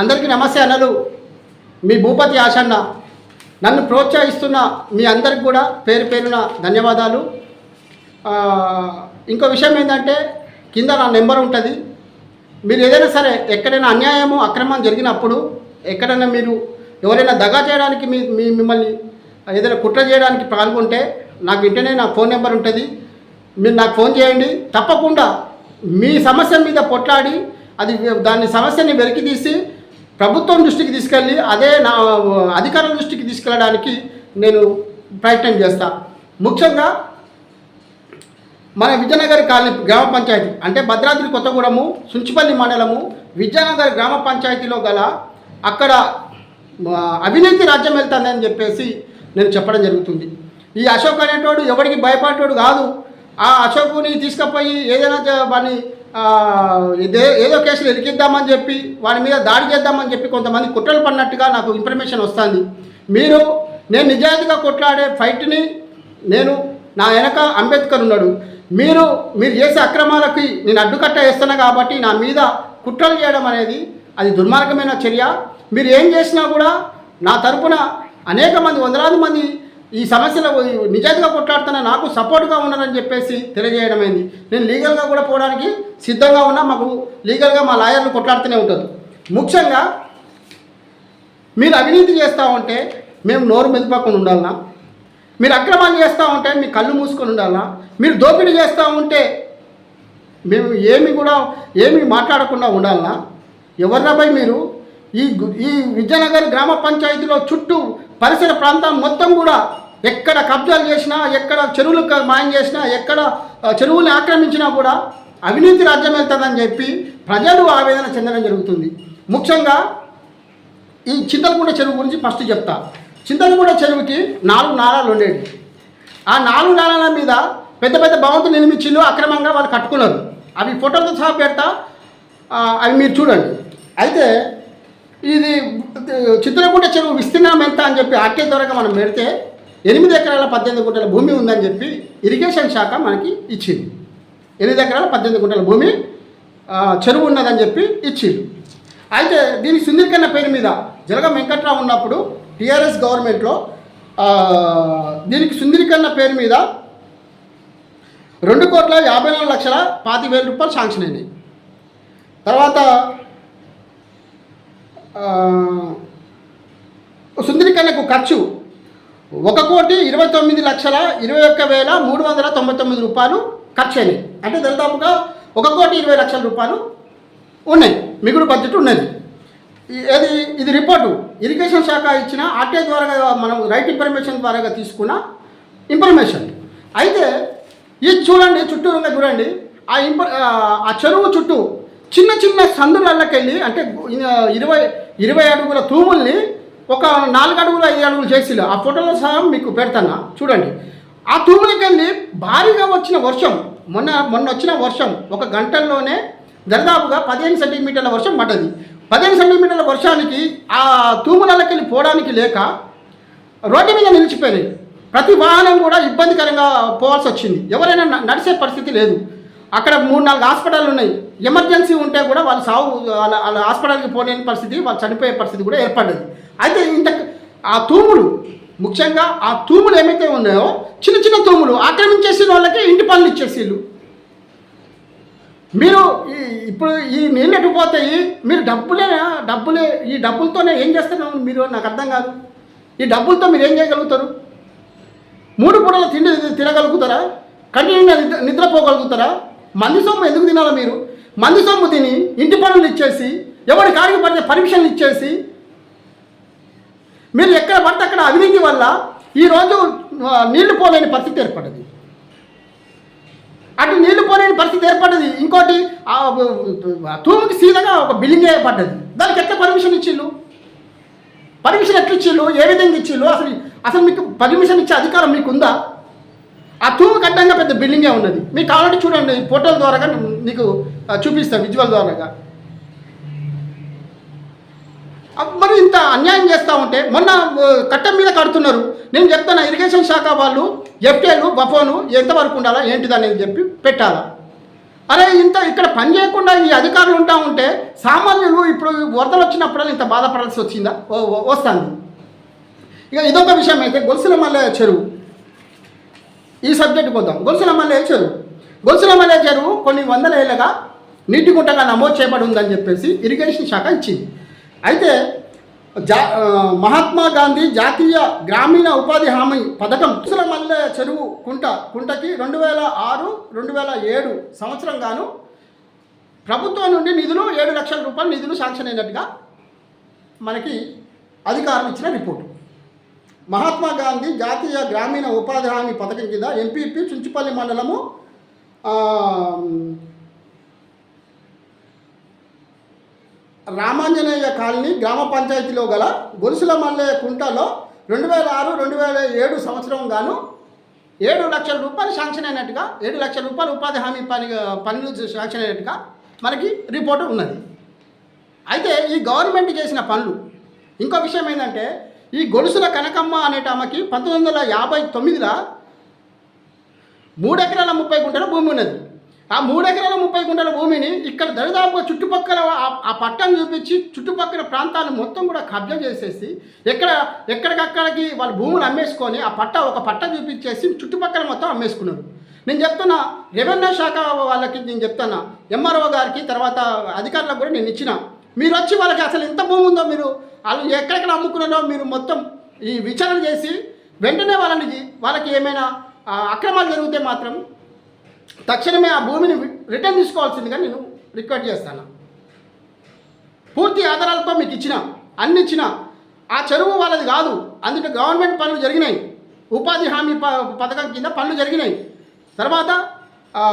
అందరికీ నమస్తే అన్నలు. మీ భూపతి ఆశన్న. నన్ను ప్రోత్సహిస్తున్న మీ అందరికి కూడా పేరు పేరున ధన్యవాదాలు. ఇంకో విషయం ఏంటంటే కింద నా నెంబర్ ఉంటుంది. మీరు ఏదైనా సరే ఎక్కడైనా అన్యాయము అక్రమం జరిగినప్పుడు ఎక్కడైనా మీరు ఎవరైనా దగా చేయడానికి మీ మీ మిమ్మల్ని ఏదైనా కుట్ర చేయడానికి పాల్గొంటే నాకు వెంటనే నా ఫోన్ నెంబర్ ఉంటుంది. మీరు నాకు ఫోన్ చేయండి. తప్పకుండా మీ సమస్య మీద పొట్లాడి అది దాని సమస్యని వెలికి తీసి ప్రభుత్వం దృష్టికి తీసుకెళ్ళి అదే నా అధికారుల దృష్టికి తీసుకెళ్ళడానికి నేను ప్రయత్నం చేస్తా. ముఖ్యంగా మన విజయనగర్ కాలనీ గ్రామ పంచాయతీ అంటే భద్రాద్రి కొత్తగూడెము సుంచిపల్లి మండలము విజయనగర్ గ్రామ పంచాయతీలో గల అక్కడ అవినీతి రాజ్యం వెళ్తుందని చెప్పేసి నేను చెప్పడం జరుగుతుంది. ఈ అశోక్ అనేటోడు ఎవరికి భయపడేటోడు కాదు. ఆ అశోకుని తీసుకుపోయి ఏదైనా వాడిని ఇదే ఏదో కేసులు ఇరికిద్దామని చెప్పి వాడి మీద దాడి చేద్దామని చెప్పి కొంతమంది కుట్రలు పడినట్టుగా నాకు ఇన్ఫర్మేషన్ వస్తుంది. మీరు నేను నిజాయితీగా కొట్లాడే ఫైట్ని నేను నా వెనక అంబేద్కర్ ఉన్నాడు. మీరు మీరు చేసే అక్రమాలకి నేను అడ్డుకట్ట వేస్తున్నా కాబట్టి నా మీద కుట్రలు చేయడం అనేది అది దుర్మార్గమైన చర్య. మీరు ఏం చేసినా కూడా నా తరపున అనేక మంది వందలాది మంది ఈ సమస్యలో నిజాయితీగా కొట్లాడుతున్న నాకు సపోర్ట్గా ఉన్నారని చెప్పేసి తెలియజేయడమైంది. నేను లీగల్గా కూడా పోవడానికి సిద్ధంగా ఉన్నా మాకు లీగల్గా మా లాయర్లు కొట్లాడుతూనే ఉంటుంది ముఖ్యంగా మీరు అవినీతి చేస్తూ ఉంటే మేము నోరు మెదిపకుండా ఉండాలనా? మీరు అక్రమాలు చేస్తూ ఉంటే మీ కళ్ళు మూసుకొని ఉండాలనా? మీరు దోపిడీ చేస్తూ ఉంటే మేము ఏమి కూడా ఏమి మాట్లాడకుండా ఉండాలనా? ఎవర్రాపై మీరు? ఈ ఈ విజయనగర్ గ్రామ పంచాయతీలో చుట్టూ పరిసర ప్రాంతం మొత్తం కూడా ఎక్కడ కబ్జాలు చేసినా ఎక్కడ చెరువులు మాయం చేసినా ఎక్కడ చెరువులు ఆక్రమించినా కూడా అవినీతి రాజ్యం వెళ్తుందని చెప్పి ప్రజలు ఆవేదన చెందడం జరుగుతుంది. ముఖ్యంగా ఈ చింతలగూడ చెరువు గురించి ఫస్ట్ చెప్తా. చింతలగూడ చెరువుకి నాలుగు నాళాలు ఉండేవి. ఆ నాలుగు నాళాల మీద పెద్ద పెద్ద భవంతులు నిర్మించిళ్ళు అక్రమంగా వాళ్ళు కట్టుకున్నారు. అవి ఫోటోలతో సహా పెడతా అవి మీరు చూడండి. అయితే ఇది చిత్రకూట చెరువు విస్తీర్ణం ఎంత అని చెప్పి ఆర్కే ద్వారా మనం పెడితే ఎనిమిది ఎకరాల పద్దెనిమిది గుంటల భూమి ఉందని చెప్పి ఇరిగేషన్ శాఖ మనకి ఇచ్చింది. ఎనిమిది ఎకరాల పద్దెనిమిది గుంటల భూమి చెరువు ఉన్నదని చెప్పి ఇచ్చింది. అయితే దీని సుందరికన్న పేరు మీద జలగం వెంకట్రావు ఉన్నప్పుడు టీఆర్ఎస్ గవర్నమెంట్లో దీనికి సుందరికన్న పేరు మీద రెండు కోట్ల యాభై నాలుగు లక్షల పాతి వేల రూపాయలు శాంక్షన్ అయినాయి. తర్వాత సుందరికన్నకు ఖర్చు ఒక కోటి ఇరవై తొమ్మిది లక్షల ఇరవై ఒక్క వేల మూడు వందల తొంభై తొమ్మిది రూపాయలు ఖర్చు అయినాయి. అంటే దాదాపుగా ఒక కోటి ఇరవై లక్షల రూపాయలు ఉన్నాయి. మిగులు బడ్జెట్ ఉన్నది. ఇది ఏది ఇది రిపోర్టు. ఇరిగేషన్ శాఖ ఇచ్చిన ఆర్టీఐ ద్వారా మనం రైట్ ఇన్ఫర్మేషన్ ద్వారా తీసుకున్న ఇన్ఫర్మేషన్ అయితే ఇది చూడండి చుట్టూ ఉన్న చూడండి ఆ ఇంప ఆ- చెరువు చుట్టూ చిన్న చిన్న సందులకెళ్ళి అంటే ఇరవై ఇరవై అడుగుల తూముల్ని ఒక నాలుగు అడుగులు ఐదు అడుగులు చేసిలు. ఆ ఫోటోలో సహా మీకు పెడతాను? చూడండి. ఆ తూములకెళ్ళి భారీగా వచ్చిన వర్షం మొన్న మొన్న వచ్చిన వర్షం ఒక గంటల్లోనే దరిదాపుగా పదిహేను సెంటీమీటర్ల వర్షం పడ్డది. పదిహేను సెంటీమీటర్ల వర్షానికి ఆ తూములకెళ్ళి పోవడానికి లేక రోడ్డు మీద నిలిచిపోయినాయి. ప్రతి వాహనం కూడా ఇబ్బందికరంగా పోవాల్సి వచ్చింది. ఎవరైనా నడిచే పరిస్థితి లేదు. అక్కడ మూడు నాలుగు హాస్పిటల్ ఉన్నాయి. ఎమర్జెన్సీ ఉంటే కూడా వాళ్ళు సాగు వాళ్ళ వాళ్ళ హాస్పిటల్కి పోలేని పరిస్థితి వాళ్ళు చనిపోయే పరిస్థితి కూడా ఏర్పడ్డది. అయితే ఇంత ఆ తూములు ముఖ్యంగా ఆ తూములు ఏమైతే ఉన్నాయో చిన్న చిన్న తూములు ఆక్రమించేసిన వాళ్ళకి ఇంటి పనులు ఇచ్చేసిళ్ళు. మీరు ఇప్పుడు ఈ నీళ్ళు ఎటు పోతాయి మీరు డబ్బులే డబ్బులే ఈ డబ్బులతోనే ఏం చేస్తున్నారు మీరు? నాకు అర్థం కాదు. ఈ డబ్బులతో మీరు ఏం చేయగలుగుతారు? మూడు పూటల తిండి తినగలుగుతారా? కంటిన్యూగా నిద్ర నిద్రపోగలుగుతారా? మంది సొమ్ము ఎందుకు తినాలి మీరు? మంది సొమ్ము తిని ఇంటి పనులు ఇచ్చేసి ఎవరి కాడికి పడితే పర్మిషన్లు ఇచ్చేసి మీరు ఎక్కడ పడితే అక్కడ అవినీతి వల్ల ఈరోజు నీళ్ళు పోలేని పరిస్థితి ఏర్పడ్డది అటు నీళ్ళు పోలేని పరిస్థితి ఏర్పడ్డది ఇంకోటి తూముకి సీదగా ఒక బిల్డింగ్ ఏర్పడ్డది దానికి ఎట్లా పర్మిషన్ ఇచ్చిళ్ళు? పర్మిషన్ ఎట్లా ఇచ్చిళ్ళు ఏ విధంగా ఇచ్చిళ్ళు? అసలు అసలు మీకు పర్మిషన్ ఇచ్చే అధికారం మీకు ఉందా ఆ తూము కట్టంగా పెద్ద బిల్డింగే ఉన్నది. మీకు కావాలంటే చూడండి ఫోటోల ద్వారా నీకు చూపిస్తాను విజువల్ ద్వారాగా. మరి ఇంత అన్యాయం చేస్తూ ఉంటే మొన్న కట్టం మీద కడుతున్నారు. నేను చెప్తాను ఇరిగేషన్ శాఖ వాళ్ళు ఎఫ్టీలు బఫోను ఎంతవరకు ఉండాలా ఏంటిదని చెప్పి పెట్టాలా? అరే ఇంత ఇక్కడ పని చేయకుండా ఈ అధికారులు ఉంటా ఉంటే సామాన్యులు ఇప్పుడు వరదలు వచ్చినప్పుడల్లా ఇంత బాధపడాల్సి వచ్చిందా? ఓ వస్తుంది. ఇక ఇదొక విషయం అయితే గొలుసుల మల్లె చెరువు. ఈ సబ్జెక్ట్ పోదాం. గొలుసుల మల్లె చెరువు గొలుసుల మల్లె చెరువు కొన్ని వందల ఏళ్ళగా నీటి గుంటగా నమోదు చేయబడి ఉందని చెప్పేసి ఇరిగేషన్ శాఖ ఇచ్చింది. అయితే జా మహాత్మా గాంధీ జాతీయ గ్రామీణ ఉపాధి హామీ పథకం గొలుసుల మల్లె చెరువు కుంట కుంటకి రెండు వేల ఆరు రెండు వేల ఏడు సంవత్సరం గాను ప్రభుత్వం నుండి నిధులు ఏడు లక్షల రూపాయల నిధులు శాంక్షన్ అయినట్టుగా మనకి అధికారులు ఇచ్చిన రిపోర్టు. మహాత్మా గాంధీ జాతీయ గ్రామీణ ఉపాధి హామీ పథకం కింద ఎంపీపీ చుంచుపల్లి మండలము రామాంజనేయ కాలనీ గ్రామ పంచాయతీలో గల గొలుసుల మల్లయ్య కుంటలో రెండు వేల ఆరు రెండు వేల ఏడు సంవత్సరం గాను ఏడు లక్షల రూపాయలు శాంక్షన్ అయినట్టుగా ఏడు లక్షల రూపాయలు ఉపాధి హామీ పని పనులు శాంక్షన్ అయినట్టుగా మనకి రిపోర్ట్ ఉన్నది. అయితే ఈ గవర్నమెంట్ చేసిన పనులు ఇంకో విషయం ఏంటంటే ఈ గొలుసుల కనకమ్మ అనేట ఆమెకి పంతొమ్మిది వందల యాభై తొమ్మిదిలో మూడెకరాల ముప్పై గుంటల భూమి ఉన్నది. ఆ మూడెకరాల ముప్పై గుంటల భూమిని ఇక్కడ దరిదాపుగా చుట్టుపక్కల ఆ- ఆ చూపించి చుట్టుపక్కల ప్రాంతాలు మొత్తం కూడా కబ్జా చేసేసి ఎక్కడ ఎక్కడికక్కడికి వాళ్ళ భూములు అమ్మేసుకొని ఆ పట్ట ఒక పట్ట చూపించేసి చుట్టుపక్కల మొత్తం అమ్మేసుకున్నారు. నేను చెప్తున్నా రెవెన్యూ శాఖ వాళ్ళకి నేను చెప్తున్నా ఎంఆర్ఓ గారికి తర్వాత అధికారులకు కూడా నేను ఇచ్చిన. మీరు వచ్చి వాళ్ళకి అసలు ఎంత భూమి ఉందో మీరు వాళ్ళు ఎక్కడెక్కడ అమ్ముకున్నారో మీరు మొత్తం ఈ విచారణ చేసి వెంటనే వాళ్ళని వాళ్ళకి ఏమైనా అక్రమాలు జరిగితే మాత్రం తక్షణమే ఆ భూమిని రిటర్న్ తీసుకోవాల్సిందిగా నేను రిక్వెస్ట్ చేస్తాను. పూర్తి ఆధారాలతో మీకు ఇచ్చిన అన్ని ఇచ్చిన ఆ చెరువు వాళ్ళది కాదు అందుకే గవర్నమెంట్ పనులు జరిగినాయి. ఉపాధి హామీ ప పథకం కింద పనులు జరిగినాయి. తర్వాత ఆ,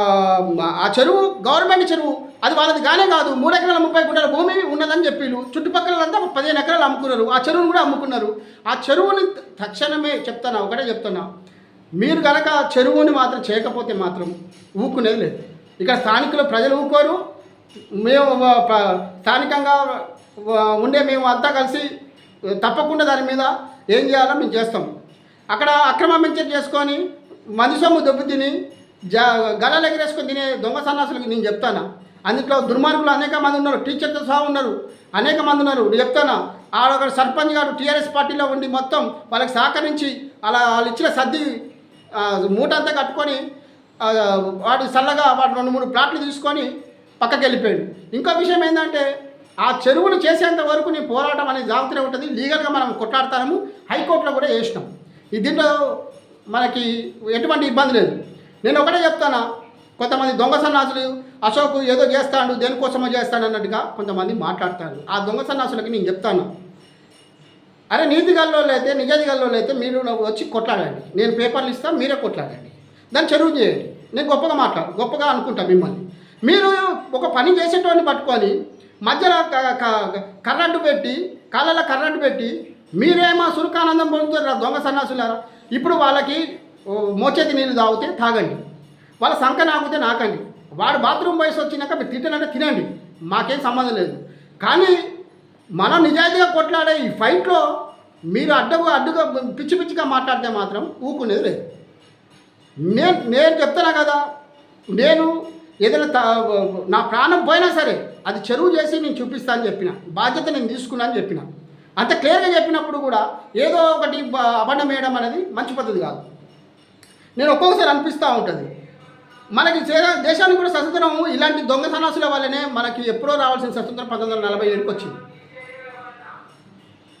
ఆ చెరువు గవర్నమెంట్ చెరువు అది వాళ్ళది కానే కాదు. మూడు ఎకరాల ముప్పై గుంటల భూమి ఉన్నదని చెప్పిళ్ళు. చుట్టుపక్కలంతా పదిహేను ఎకరాలు అమ్ముకున్నారు. ఆ చెరువును కూడా అమ్ముకున్నారు. ఆ చెరువుని తక్షణమే చెప్తాను ఒకటే చెప్తున్నా. మీరు కనుక చెరువుని మాత్రం చేయకపోతే మాత్రం ఊకునేది లేదు. ఇక్కడ స్థానికులు ప్రజలు ఊకోరు. మేము స్థానికంగా ఉండే మేము అంతా కలిసి తప్పకుండా దాని మీద ఏం చేయాలో మేము చేస్తాం. అక్కడ అక్రమ మెంచర్ చేసుకొని మంది సొమ్ము దెబ్బ తిని జా గలాలు ఎగరేసుకొని తినే దొంగ సన్నాసులకు నేను చెప్తాను? అందులో దుర్మార్గులు అనేక మంది ఉన్నారు టీచర్తో సహా ఉన్నారు అనేక మంది ఉన్నారు. చెప్తాను ఆడొక సర్పంచ్ గారు టీఆర్ఎస్ పార్టీలో ఉండి మొత్తం వాళ్ళకి సహకరించి అలా వాళ్ళు ఇచ్చిన సర్ది మూటంతా కట్టుకొని వాడు చల్లగా వాడు రెండు మూడు ప్లాట్లు తీసుకొని పక్కకి వెళ్ళిపోయాడు. ఇంకో విషయం ఏంటంటే ఆ చెరువును చేసేంత వరకు నీ పోరాటం అనేది జాగ్రత్తగా ఉంటుంది. లీగల్గా మనం కొట్లాడతాము హైకోర్టులో కూడా వేసినాం. ఈ దీంట్లో మనకి ఎటువంటి ఇబ్బంది లేదు. నేను ఒకటే చెప్తానా కొంతమంది దొంగ సన్నాసులు అశోక్ ఏదో చేస్తాడు దేనికోసమో చేస్తాడు అన్నట్టుగా కొంతమంది మాట్లాడతారు. ఆ దొంగ సన్నాసులకి నేను చెప్తాను. అరే నీతి గల్లోళ్ళు అయితే నిజాది గల్లోళ్ళు అయితే మీరు వచ్చి కొట్లాడండి. నేను పేపర్లు ఇస్తాను మీరే కొట్లాడండి. దాన్ని చెరువు చేయండి. నేను గొప్పగా మాట్లాడు గొప్పగా అనుకుంటా మిమ్మల్ని. మీరు ఒక పని చేసేటోని పట్టుకొని మధ్యలో క- కర్రంటు పెట్టి కాళ్ళలో కర్రంటు పెట్టి మీరేమో సురకానందం పొందుతారు దొంగ సన్నాసులారా? ఇప్పుడు వాళ్ళకి మోచేతి నీళ్ళు తాగితే తాగండి. వాళ్ళ సంఖ నాగితే నాకండి. వాడు బాత్రూమ్ వయసు వచ్చినాక మీరు తింటానంటే తినండి. మాకేం సంబంధం లేదు. కానీ మనం నిజాయితీగా కొట్లాడే ఈ ఫైట్లో మీరు అడ్డగా అడ్డుగా పిచ్చి పిచ్చిగా మాట్లాడితే మాత్రం ఊకునేది లేదు. నేను నేను చెప్తున్నా కదా నేను ఏదైనా నా ప్రాణం పోయినా సరే అది చెరువు చేసి నేను చూపిస్తా అని చెప్పిన బాధ్యత నేను తీసుకున్నా అని చెప్పిన. అంత క్లియర్గా చెప్పినప్పుడు కూడా ఏదో ఒకటి అబండం అబద్ధం వేయడం అనేది మంచి పద్ధతి కాదు. నేను ఒక్కొక్కసారి అనిపిస్తూ ఉంటుంది. మనకి దేశానికి కూడా స్వతంత్రం ఇలాంటి దొంగ సన్నాసుల వల్లనే మనకి ఎప్పుడో రావాల్సిన స్వతంత్రం పంతొమ్మిది వందల నలభై ఏడుకి వచ్చింది.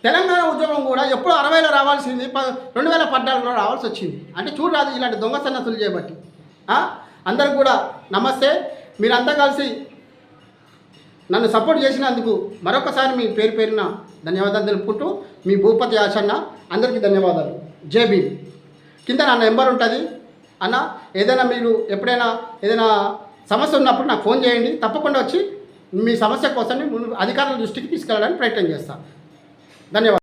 తెలంగాణ ఉద్యమం కూడా ఎప్పుడో అరవైలో రావాల్సింది ప రెండు వేల పద్నాలుగులో రావాల్సి వచ్చింది. అంటే చూడరాదు ఇలాంటి దొంగ సన్నసులు చేయబట్టి ఆ? కూడా నమస్తే. మీరంతా కలిసి నన్ను సపోర్ట్ చేసినందుకు మరొకసారి మీ పేరు పేరున ధన్యవాదాలు తెలుపుకుంటూ మీ భూపతి ఆచన్న అందరికీ ధన్యవాదాలు. జేబీ కింద నా నెంబర్ ఉంటుంది. అన్న ఏదైనా మీరు ఎప్పుడైనా ఏదైనా సమస్య ఉన్నప్పుడు నాకు ఫోన్ చేయండి. తప్పకుండా వచ్చి మీ సమస్య కోసం అధికారుల దృష్టికి తీసుకెళ్ళడానికి ప్రయత్నం చేస్తాను ధన్యవాదాలు.